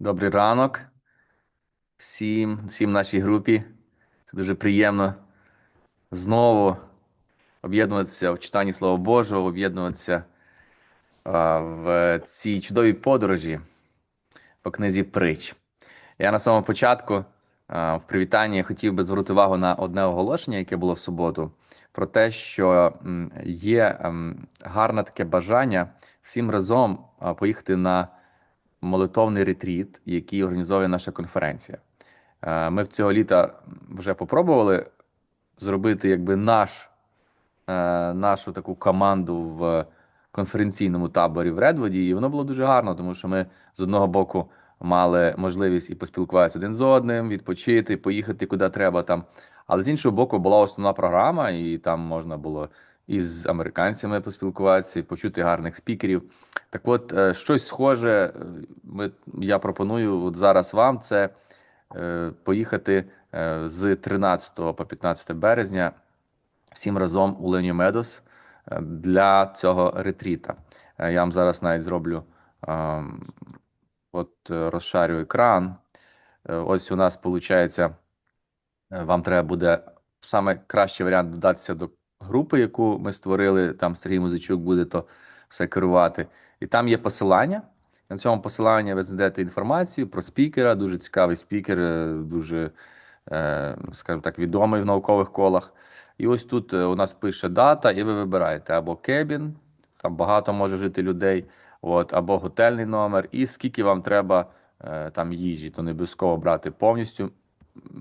Добрий ранок всім, всім нашій групі. Це дуже приємно знову об'єднуватися в читанні Слова Божого, об'єднуватися в цій чудовій подорожі по книзі Притч. Я на самому початку в привітанні хотів би звернути увагу на одне оголошення, яке було в суботу, про те, що є ем, гарне таке бажання всім разом поїхати на молитовний ретріт, який організовує наша конференція. Е, Ми в цього літа вже попробували зробити якби наш, е, нашу таку команду в конференційному таборі в Редводі, і воно було дуже гарно, тому що ми з одного боку мали можливість і поспілкуватися один з одним, відпочити, поїхати куди треба там. Але з іншого боку, була основна програма, і там можна було і з американцями поспілкуватися, почути гарних спікерів. Так от, е, щось схоже, е, ми, я пропоную от зараз вам це е, поїхати з 13 по 15 березня всім разом у Лені Медос для цього ретріта. Я вам зараз навіть зроблю от розшарю екран. Ось у нас виходить, вам треба буде саме кращий варіант додатися до групи, яку ми створили. Там Сергій Музичук буде то все керувати. І там є посилання. На цьому посиланні ви знайдете інформацію про спікера. Дуже цікавий спікер, е, дуже, е, скажімо так, відомий в наукових колах. І ось тут е, у нас пише дата, і ви вибираєте або кебін, там багато може жити людей, от, або готельний номер, і скільки вам треба там їжі, то не обов'язково брати повністю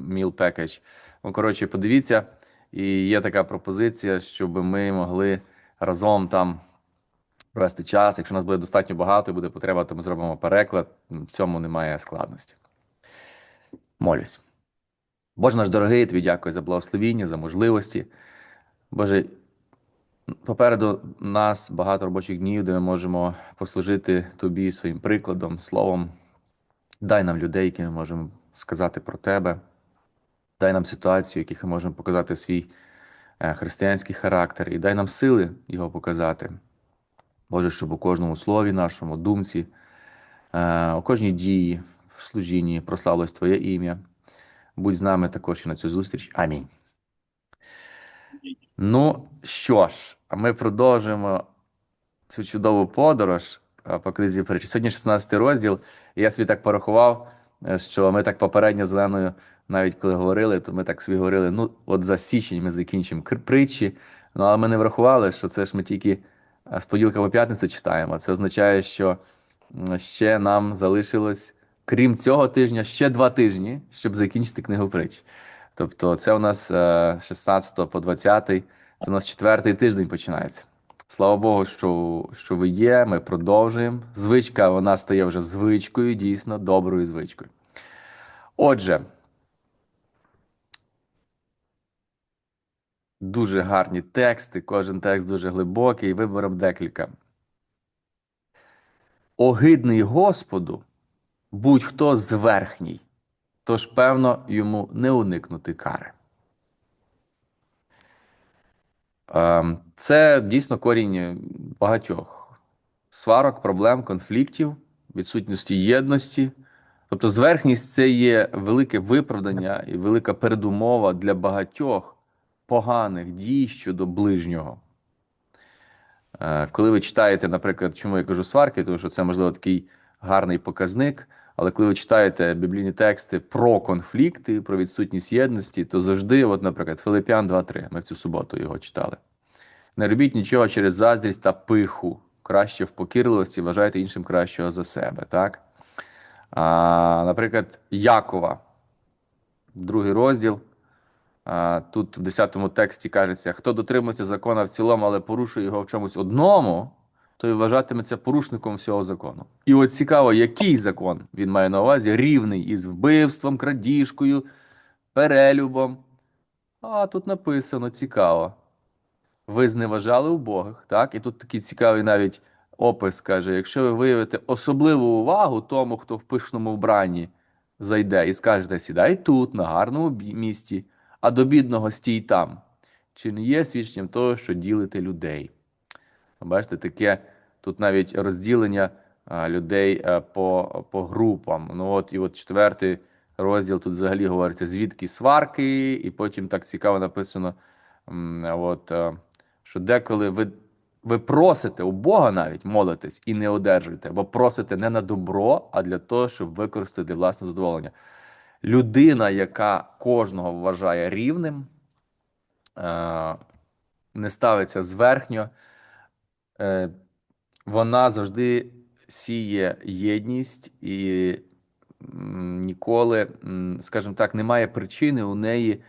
meal package. Ну, коротше, подивіться, і є така пропозиція, щоб ми могли разом там провести час. Якщо нас буде достатньо багато і буде потреба, то ми зробимо переклад. В цьому немає складності. Молюсь. Боже наш дорогий, тобі дякую за благословіння, за можливості. Боже, попереду нас багато робочих днів, де ми можемо послужити тобі своїм прикладом, словом. Дай нам людей, які ми можемо сказати про тебе. Дай нам ситуацію, в яких ми можемо показати свій е, християнський характер, і дай нам сили його показати. Боже, щоб у кожному слові нашому, думці, е, у кожній дії, в служінні прославилось Твоє ім'я. Будь з нами також і на цю зустріч. Амінь. Ну що ж, а ми продовжуємо цю чудову подорож е, по книзі притчі. Сьогодні 16 розділ, і я собі так порахував, що ми так попередньо з Леною, навіть коли говорили, то ми так собі говорили: ну, от за січень ми закінчимо притчі. Ну, але ми не врахували, що це ж ми тільки е, з поділка по п'ятницю читаємо. Це означає, що ще нам залишилось, крім цього тижня, ще два тижні, щоб закінчити книгу притч. Тобто, це у нас е, 16 по 20, це у нас четвертий тиждень починається. Слава Богу, що, що ви є. Ми продовжуємо. Звичка вона стає вже звичкою, дійсно доброю звичкою. Отже, дуже гарні тексти, кожен текст дуже глибокий. Виберемо декілька. Огидний Господу, будь-хто зверхній, тож, певно, йому не уникнути кари. Це дійсно корінь багатьох сварок, проблем, конфліктів, відсутності єдності. Тобто, зверхність це є велике виправдання і велика передумова для багатьох поганих дій щодо ближнього. Е, Коли ви читаєте, наприклад, чому я кажу сварки, тому що це, можливо, такий гарний показник. Але коли ви читаєте біблійні тексти про конфлікти, про відсутність єдності, то завжди, от, наприклад, Филип'ян 2.3, ми в цю суботу його читали. Не робіть нічого через заздрість та пиху. Краще в покірливості вважайте іншим кращого за себе. Так? А, наприклад, Якова, другий розділ. Тут в 10 тексті кажеться: хто дотримується закона в цілому, але порушує його в чомусь одному, той вважатиметься порушником всього закону. І от цікаво, який закон він має на увазі рівний із вбивством, крадіжкою, перелюбом. А тут написано цікаво. Ви зневажали убогих, так? І тут такий цікавий навіть опис каже: якщо ви виявите особливу увагу тому, хто в пишному вбранні зайде і скажете, сідай тут, на гарному місці, а до бідного стій там. Чи не є свідченням того, що ділите людей? Бачите, таке тут навіть розділення людей по, по групам. Ну от і от четвертий розділ тут взагалі говориться, звідки сварки, і потім так цікаво написано, от, що деколи ви, ви просите у Бога навіть молитесь і не одержуєте, бо просите не на добро, а для того, щоб використати власне задоволення. Людина, яка кожного вважає рівним, не ставиться зверхньо, вона завжди сіє єдність і ніколи, скажімо так, немає причини у неї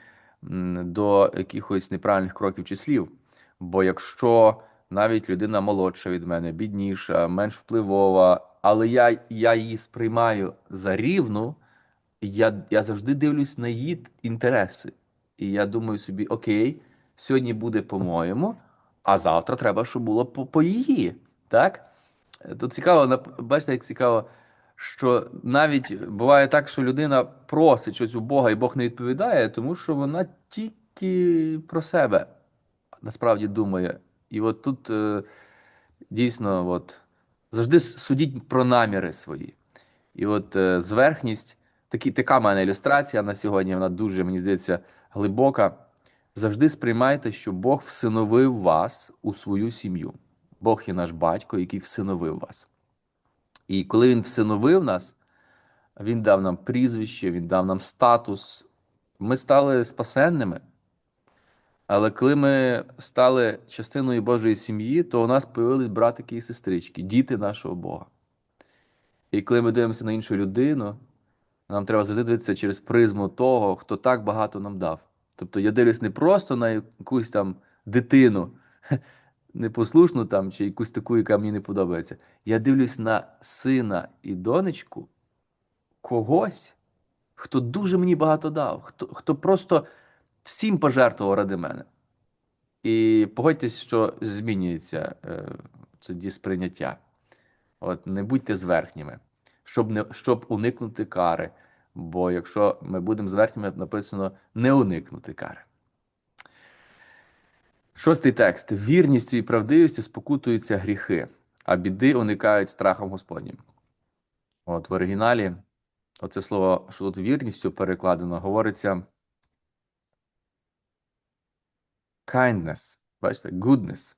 до якихось неправильних кроків чи слів. Бо якщо навіть людина молодша від мене, бідніша, менш впливова, але я, я її сприймаю за рівну, я, я завжди дивлюсь на її інтереси. І я думаю собі: окей, сьогодні буде по-моєму, а завтра треба, щоб було по, по її. Так? Тут цікаво, бачите, як цікаво, що навіть буває так, що людина просить щось у Бога, і Бог не відповідає, тому що вона тільки про себе насправді думає. І от тут е, дійсно от, завжди судіть про наміри свої. І от е, зверхність, такі, така в мене ілюстрація на сьогодні, вона дуже, мені здається, глибока. Завжди сприймайте, що Бог всиновив вас у свою сім'ю. Бог є наш батько, який всиновив вас. І коли Він всиновив нас, Він дав нам прізвище, Він дав нам статус. Ми стали спасенними. Але коли ми стали частиною Божої сім'ї, то у нас появились братики і сестрички, діти нашого Бога. І коли ми дивимося на іншу людину, нам треба завжди дивитися через призму того, хто так багато нам дав. Тобто я дивлюсь не просто на якусь там дитину, непослушну там, чи якусь таку, яка мені не подобається. Я дивлюсь на сина і донечку когось, хто дуже мені багато дав, хто, хто просто всім пожертвував ради мене. І погодьтесь, що змінюється е, тоді сприйняття. От не будьте зверхніми, щоб не щоб уникнути кари. Бо якщо ми будемо зверхніми, написано не уникнути кари. Шостий текст: вірністю і правдивістю спокутуються гріхи, а біди уникають страхом Господнім. От в оригіналі, оце слово, що тут вірністю перекладено, говориться kindness, бачите, goodness.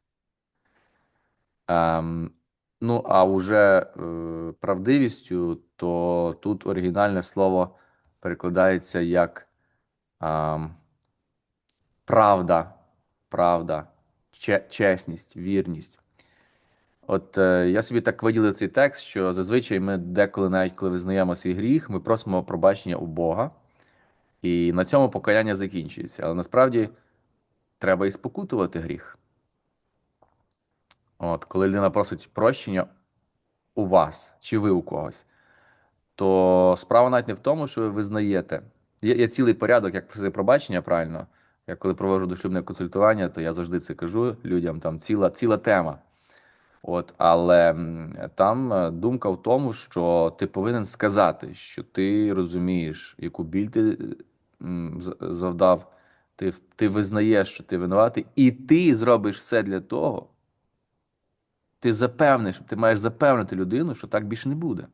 Ем, ну, а уже е, правдивістю, то тут оригінальне слово перекладається як ем, правда, правда, чесність, вірність. От е, я собі так виділив цей текст, що зазвичай ми деколи, навіть коли визнаємо свій гріх, ми просимо пробачення у Бога, і на цьому покаяння закінчується. Але насправді треба і спокутувати гріх. От, коли людина просить прощення у вас чи ви у когось, то справа навіть не в тому, що ви визнаєте. Є, є цілий порядок, як просити пробачення правильно. Я коли проводжу дошлюбне консультування, то я завжди це кажу людям, там ціла, ціла тема. От, але там е, думка в тому, що ти повинен сказати, що ти розумієш, яку біль ти завдав, ти, ти визнаєш, що ти винуватий, і ти зробиш все для того, ти запевниш, ти маєш запевнити людину, що так більше не буде.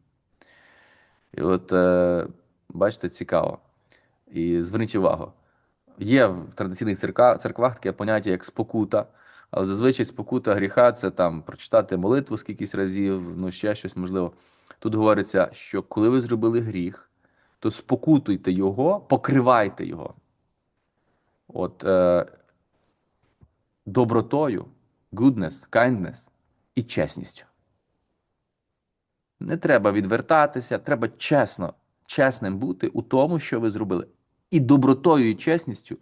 І от, е, бачите, цікаво. І зверніть увагу, є в традиційних церквах, церквах таке поняття, як спокута, але зазвичай спокута гріха це там прочитати молитву скількись разів, ну ще щось можливо. Тут говориться, що коли ви зробили гріх, то спокутуйте його, покривайте його. От е, добротою, goodness, kindness і чесністю. Не треба відвертатися, треба чесно, чесним бути у тому, що ви зробили. І добротою і чесністю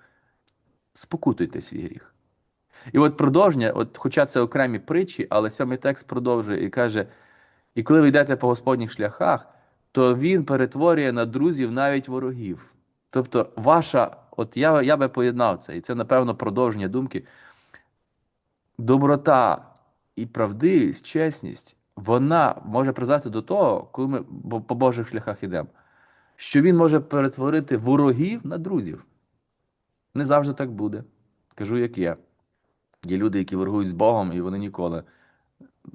спокутуйте свій гріх. І от продовження, от, хоча це окремі притчі, але сьомий текст продовжує і каже: і коли ви йдете по Господніх шляхах, то він перетворює на друзів навіть ворогів. Тобто, ваша, от я, я би поєднав це, і це, напевно, продовження думки. Доброта і правдивість, чесність, вона може призвести до того, коли ми по Божих шляхах йдемо, що він може перетворити ворогів на друзів. Не завжди так буде. Кажу, як є. Є люди, які ворогують з Богом, і вони ніколи.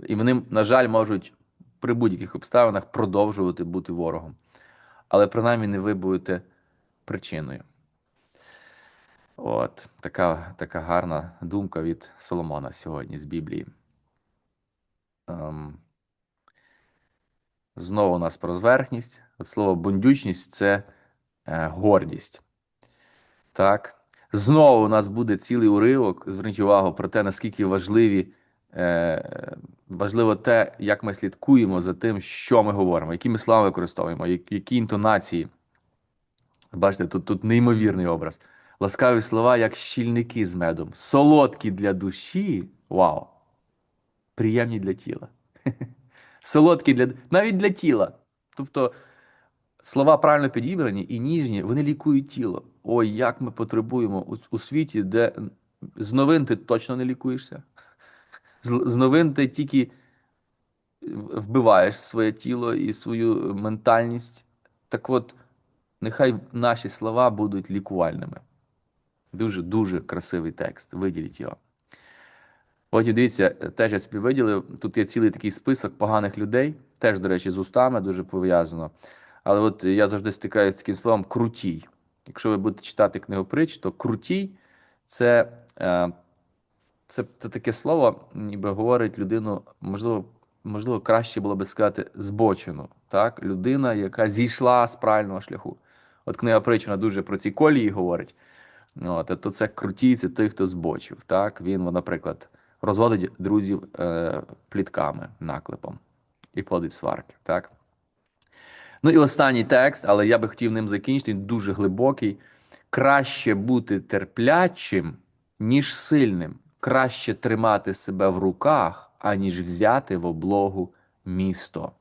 І вони, на жаль, можуть при будь-яких обставинах продовжувати бути ворогом. Але принаймні не ви будете причиною. От така, така гарна думка від Соломона сьогодні з Біблії. Ем, Знову у нас про зверхність. От слово бундючність це е, гордість. Так. Знову у нас буде цілий уривок. Зверніть увагу про те, наскільки важливі, е, важливо те, як ми слідкуємо за тим, що ми говоримо, які ми слова використовуємо, які, інтонації. Бачите, тут, тут неймовірний образ. Ласкаві слова, як щільники з медом, солодкі для душі. Вау! Приємні для тіла. Солодкі для навіть для тіла. Тобто слова правильно підібрані і ніжні, вони лікують тіло. Ой, як ми потребуємо у, у світі, де з новин ти точно не лікуєшся. З, з новин ти тільки вбиваєш своє тіло і свою ментальність. Так от, нехай наші слова будуть лікувальними. Дуже дуже красивий текст. Виділіть його. Потім дивіться, теж я собі виділив. Тут є цілий такий список поганих людей, теж, до речі, з устами дуже пов'язано. Але от я завжди стикаюся з таким словом крутій. Якщо ви будете читати книгу притч, то крутій це, е, це, це таке слово, ніби говорить людину, можливо, можливо, краще було би сказати збочену. Так? Людина, яка зійшла з правильного шляху. От книга притч, вона дуже про ці колії говорить. От, то це крутій, це той, хто збочив. Так? Він, наприклад, розводить друзів е, плітками, наклепом і плодить сварки. Так? Ну і останній текст, але я би хотів ним закінчити, він дуже глибокий. Краще бути терплячим, ніж сильним. Краще тримати себе в руках, аніж взяти в облогу місто.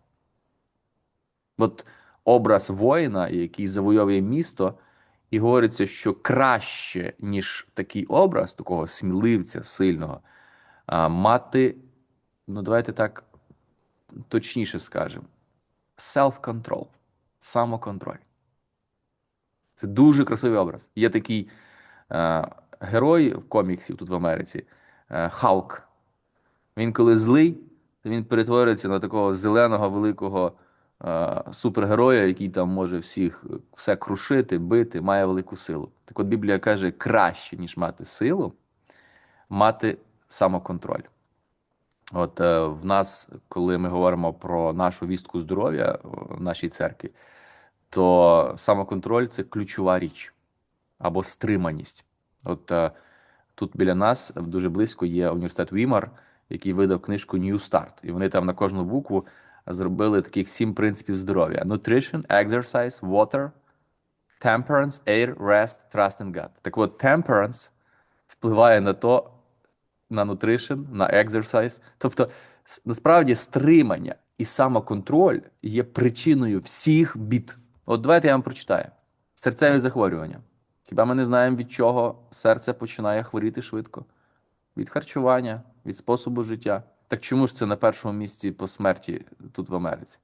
От образ воїна, який завойовує місто, і говориться, що краще, ніж такий образ, такого сміливця сильного, мати, ну давайте так точніше скажемо, self-control, самоконтроль. Це дуже красивий образ. Є такий е, герой в коміксів тут в Америці е, Халк. Він коли злий, то він перетворюється на такого зеленого великого е, супергероя, який там може всіх все крушити, бити, має велику силу. Так от Біблія каже, краще, ніж мати силу, мати самоконтроль. От е, в нас, коли ми говоримо про нашу вістку здоров'я в нашій церкві, то самоконтроль це ключова річ або стриманість. От е, тут біля нас дуже близько є університет Вімар, який видав книжку New Start. І вони там на кожну букву зробили таких сім принципів здоров'я: Nutrition, Exercise, Water, Temperance, Air, Rest, Trust in God. Так от, temperance впливає на то, на nutrition, на exercise. Тобто, насправді, стримання і самоконтроль є причиною всіх бід. От давайте я вам прочитаю: серцеві захворювання. Хіба ми не знаємо, від чого серце починає хворіти швидко? Від харчування, від способу життя. Так чому ж це на першому місці по смерті тут в Америці?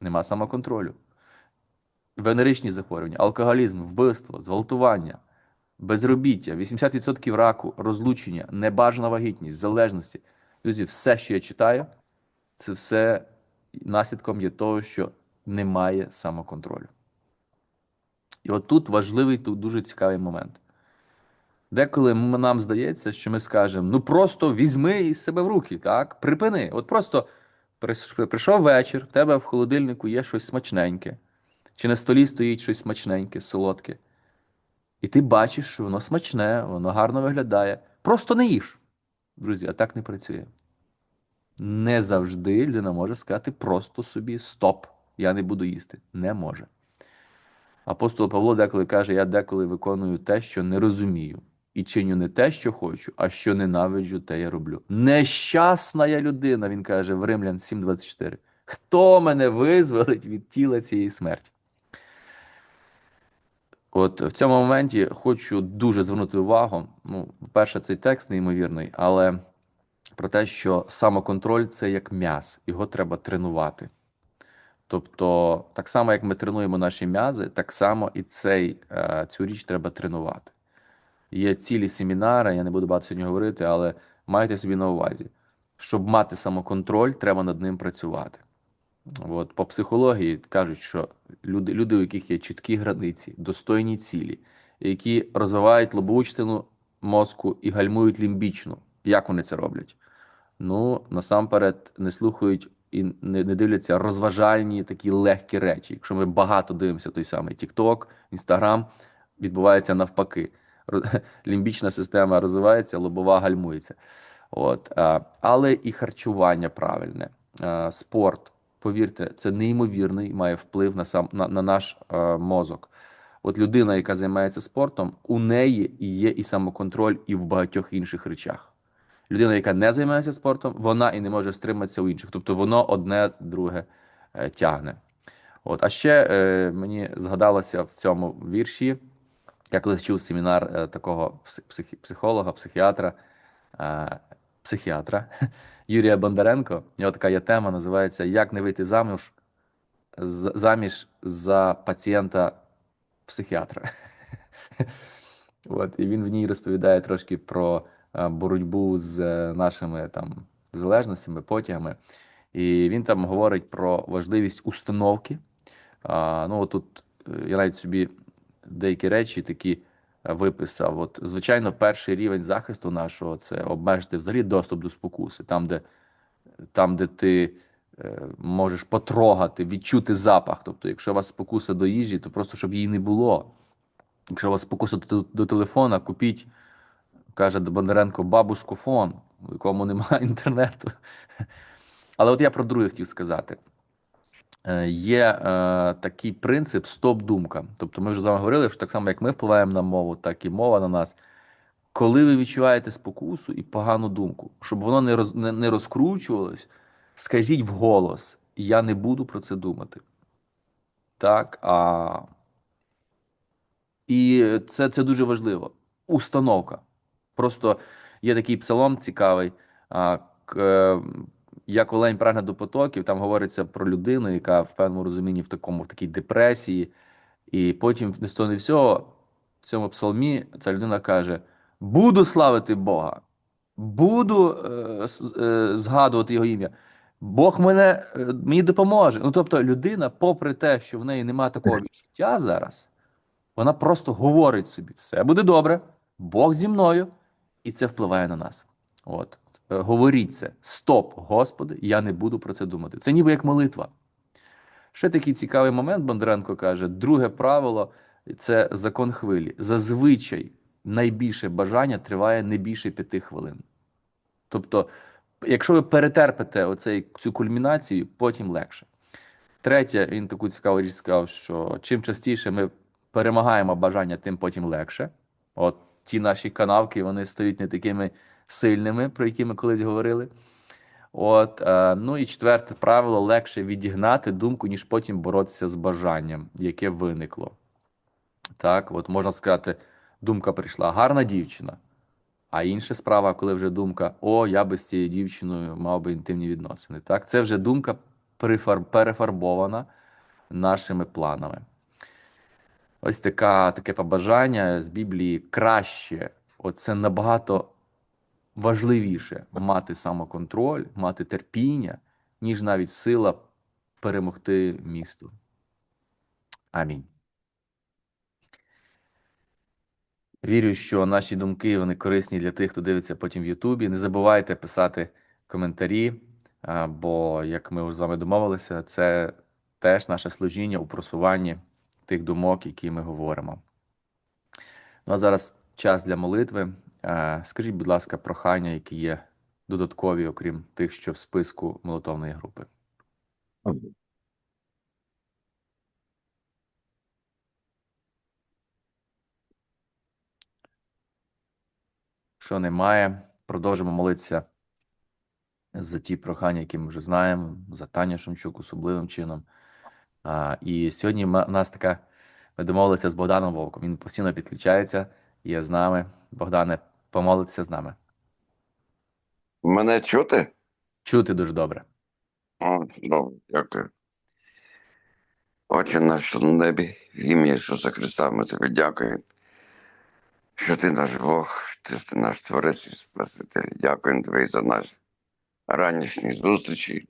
Нема самоконтролю. Венеричні захворювання, алкоголізм, вбивство, зґвалтування, безробіття, 80% раку, розлучення, небажана вагітність, залежності. Друзі, все, що я читаю, це все наслідком є того, що немає самоконтролю. І от тут важливий, тут дуже цікавий момент. Деколи нам здається, що ми скажемо: ну просто візьми із себе в руки, так? Припини. От просто прийшов вечір, в тебе в холодильнику є щось смачненьке, чи на столі стоїть щось смачненьке, солодке. І ти бачиш, що воно смачне, воно гарно виглядає. Просто не їж. Друзі, а так не працює. Не завжди людина може сказати просто собі стоп, я не буду їсти. Не може. Апостол Павло деколи каже: я деколи виконую те, що не розумію, і чиню не те, що хочу, а що ненавиджу, те я роблю. Нещасна я людина, він каже в Римлян 7,24. Хто мене визволить від тіла цієї смерті? От в цьому моменті хочу дуже звернути увагу. Ну, перше, цей текст неймовірний, але про те, що самоконтроль це як м'яз, його треба тренувати. Тобто, так само, як ми тренуємо наші м'язи, так само і цей, е, цю річ треба тренувати. Є цілі семінари, я не буду багато сьогодні говорити, але майте собі на увазі, щоб мати самоконтроль, треба над ним працювати. От, по психології кажуть, що люди, люди, у яких є чіткі границі, достойні цілі, які розвивають лобову частину мозку і гальмують лімбічну. Як вони це роблять? Ну, насамперед, не слухають і не, не дивляться розважальні такі легкі речі. Якщо ми багато дивимося той самий TikTok, Instagram, відбувається навпаки. Лімбічна система розвивається, лобова гальмується. От, але і харчування правильне, спорт. Повірте, це неймовірний має вплив на сам на, на наш е, мозок. От людина, яка займається спортом, у неї є і самоконтроль, і в багатьох інших речах. Людина, яка не займається спортом, вона і не може стриматися у інших. Тобто воно одне друге е, тягне. От, а ще е, мені згадалося в цьому вірші. Я колись чув семінар е, такого псих- психолога, психіатра, е, психіатра Юрія Бондаренко. У нього така є тема, називається Як не вийти заміж, заміж за пацієнта психіатра. От, і він в ній розповідає трошки про е, боротьбу з е, нашими там залежностями, потягами. І він там говорить про важливість установки. А, ну, тут я навіть собі деякі речі такі е, виписав. От, звичайно, перший рівень захисту нашого це обмежити взагалі доступ до спокуси, там, де, там, де ти е, можеш потрогати, відчути запах. Тобто, якщо у вас спокуса до їжі, то просто щоб її не було. Якщо у вас спокуса до, до телефона, купіть, каже Бондаренко, бабушку фон, в якому немає інтернету. Але от я про друге хотів сказати. Е, Є е, такий принцип стоп-думка. Тобто, ми вже з вами говорили, що так само, як ми впливаємо на мову, так і мова на нас. Коли ви відчуваєте спокусу і погану думку, щоб воно не, роз, не, не розкручувалось, скажіть вголос, я не буду про це думати. Так, а... І це, це дуже важливо. Установка. Просто є такий псалом цікавий. А, к, як олень прагне до потоків, там говориться про людину, яка в певному розумінні в такому в такій депресії. І потім не з того не всього в цьому псалмі ця людина каже: Буду славити Бога, буду е, е, згадувати його ім'я. Бог мене е, мені допоможе. Ну тобто, людина, попри те, що в неї немає такого відчуття зараз, вона просто говорить собі: все буде добре, Бог зі мною, і це впливає на нас. От. Е, Говоріть це: Стоп, Господи, я не буду про це думати. Це ніби як молитва. Ще такий цікавий момент Бондаренко каже: друге правило це закон хвилі. Зазвичай найбільше бажання триває не більше п'яти хвилин. Тобто, якщо ви перетерпите оцей, цю кульмінацію, потім легше. Третє, він таку цікаву річ сказав, що чим частіше ми перемагаємо бажання, тим потім легше. От ті наші канавки вони стають не такими сильними, про які ми колись говорили. От, е, ну і четверте правило: легше відігнати думку, ніж потім боротися з бажанням, яке виникло. Так, от можна сказати, думка прийшла, гарна дівчина. А інша справа, коли вже думка, о, я би з цією дівчиною мав би інтимні відносини. Так, це вже думка перефар- перефарбована нашими планами. Ось така, таке побажання з Біблії краще. Оце набагато важливіше мати самоконтроль, мати терпіння, ніж навіть сила перемогти місту. Амінь. Вірю, що наші думки вони корисні для тих, хто дивиться потім в Ютубі. Не забувайте писати коментарі, бо, як ми з вами домовилися, це теж наше служіння у просуванні тих думок, які ми говоримо. Ну а зараз час для молитви. Е, Скажіть, будь ласка, прохання, які є додаткові, окрім тих, що в списку молитовної групи. Що немає, продовжимо молитися за ті прохання, які ми вже знаємо, за Таню Шумчук особливим чином. А, і сьогодні ма- у нас така, ми домовилися з Богданом Вовком. Він постійно підключається, є з нами. Богдане, помолитися з нами. Мене чути? Чути дуже добре. О, добре, дякую. Отче наш на небі, в ім'я Ісуса Христа, ми тобі дякуємо, що ти наш Бог, що ти наш Творець і Спаситель. Дякуємо тобі за наші ранішні зустрічі.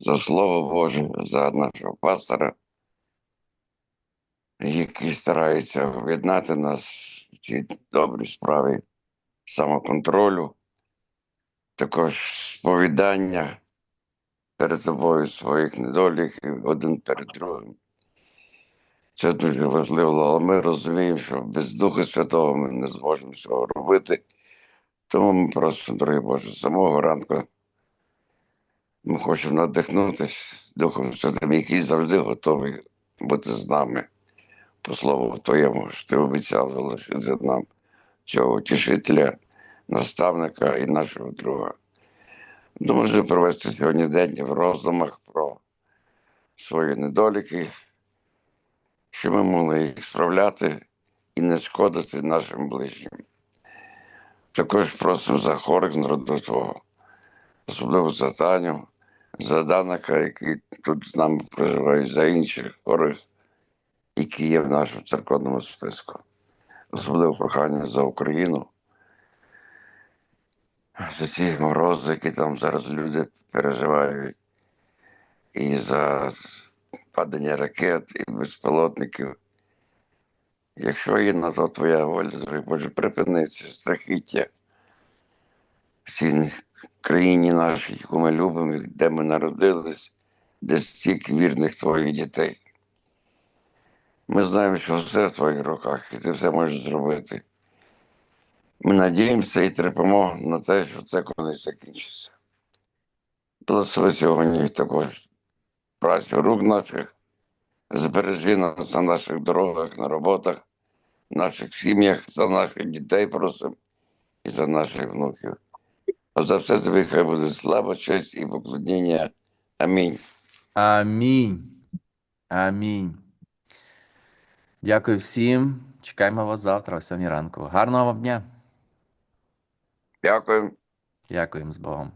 за Слово Боже, за нашого пастора, який старається об'єднати нас в цій добрій справі самоконтролю, також сповідання перед тобою своїх недоліків один перед другим. Це дуже важливо, але ми розуміємо, що без Духа Святого ми не зможемо цього робити. Тому ми просимо, дорогі Боже, з самого ранку ми хочемо надихнутися Духом Святим, який завжди готовий бути з нами. По слову Твоєму, що ти обіцяв залишити нам цього утішителя, наставника і нашого друга. Думаю, провести сьогодні день в роздумах про свої недоліки, щоб ми могли їх справляти і не шкодити нашим ближнім. Також просимо за хворих з народу Твого, особливо за Таню, за Даника, який тут з нами проживає, за інших хворих, які є в нашому церковному списку. Особливо прохання за Україну, за ці морози, які там зараз люди переживають, і за падання ракет і безпілотників. Якщо є на то твоя воля, Боже, припини це страхіття в цій країні нашій, яку ми любимо, де ми народились, де стільки вірних твоїх дітей. Ми знаємо, що все в твоїх руках, і ти все можеш зробити. Ми надіємося і терпимо на те, що це колись закінчиться. Благослови сьогодні також працю рук наших, збережи нас на наших дорогах, на роботах, наших сім'ях, за наших дітей просимо і за наших внуків. А за все тобі хай буде слава, честь і поклоніння. Амінь. Амінь. Амінь. Дякую всім. Чекаємо вас завтра о 7 ранку. Гарного вам дня. Дякую. Дякуємо з Богом.